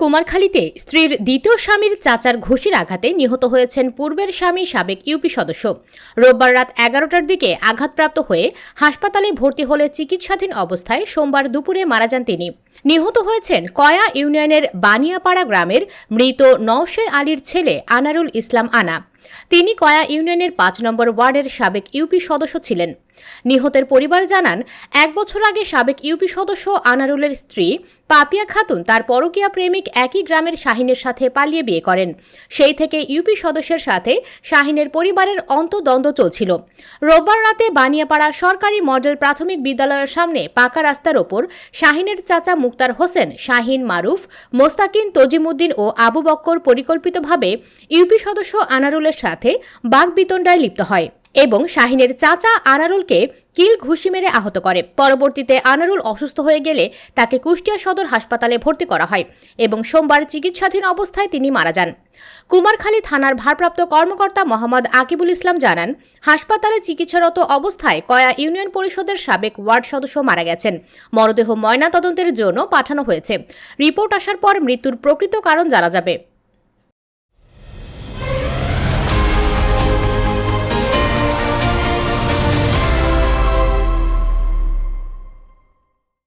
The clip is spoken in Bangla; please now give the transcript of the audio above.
কুমারখালীতে স্ত্রীর দ্বিতীয় স্বামীর চাচার ঘুষির আঘাতে নিহত হয়েছেন পূর্বের স্বামী সাবেক ইউপি সদস্য। রোববার রাত এগারোটার দিকে আঘাতপ্রাপ্ত হয়ে হাসপাতালে ভর্তি হলে চিকিৎসাধীন অবস্থায় সোমবার দুপুরে মারা যান তিনি। নিহত হয়েছেন কয়া ইউনিয়নের বানিয়াপাড়া গ্রামের মৃত নওশের আলীর ছেলে আনারুল ইসলাম আনা। তিনি কয়া ইউনিয়নের পাঁচ নম্বর ওয়ার্ডের সাবেক ইউপি সদস্য ছিলেন। নিহতের পরিবার জানান, এক বছর আগে সাবেক ইউপি সদস্য আনারুলের স্ত্রী পাপিয়া খাতুন তার পরকীয়া প্রেমিক একই গ্রামের শাহিনের সাথে পালিয়ে বিয়ে করেন। সেই থেকে ইউপি সদস্যের সাথে শাহিনের পরিবারের অন্তদ্বন্দ্ব চলছিল। রোববার রাতে বানিয়াপাড়া সরকারি মডেল প্রাথমিক বিদ্যালয়ের সামনে পাকা রাস্তার ওপর শাহিনের চাচা মুক্তার হোসেন, শাহিন মারুফ, মোস্তাকিন তজিমুদ্দিন ও আবু বক্কর পরিকল্পিতভাবে ইউপি সদস্য আনারুলের সাথে বাঘ বিতণ্ডায় লিপ্ত হয়। এবং শাহিনের চাচা আনারুলকে কিল ঘুষি মেরে আহত করে। পরবর্তীতে আনারুল অসুস্থ হয়ে গেলে তাকে কুষ্টিয়া সদর হাসপাতালে ভর্তি করা হয় এবং সোমবার চিকিৎসাধীন অবস্থায় তিনি মারা যান। কুমারখালী থানার ভারপ্রাপ্ত কর্মকর্তা মোহাম্মদ আকিবুল ইসলাম জানান, হাসপাতালে চিকিৎসারত অবস্থায় কয়া ইউনিয়ন পরিষদের সাবেক ওয়ার্ড সদস্য মারা গেছেন। মরদেহ ময়না তদন্তের জন্য পাঠানো হয়েছে। রিপোর্ট আসার পর মৃত্যুর প্রকৃত কারণ জানা যাবে।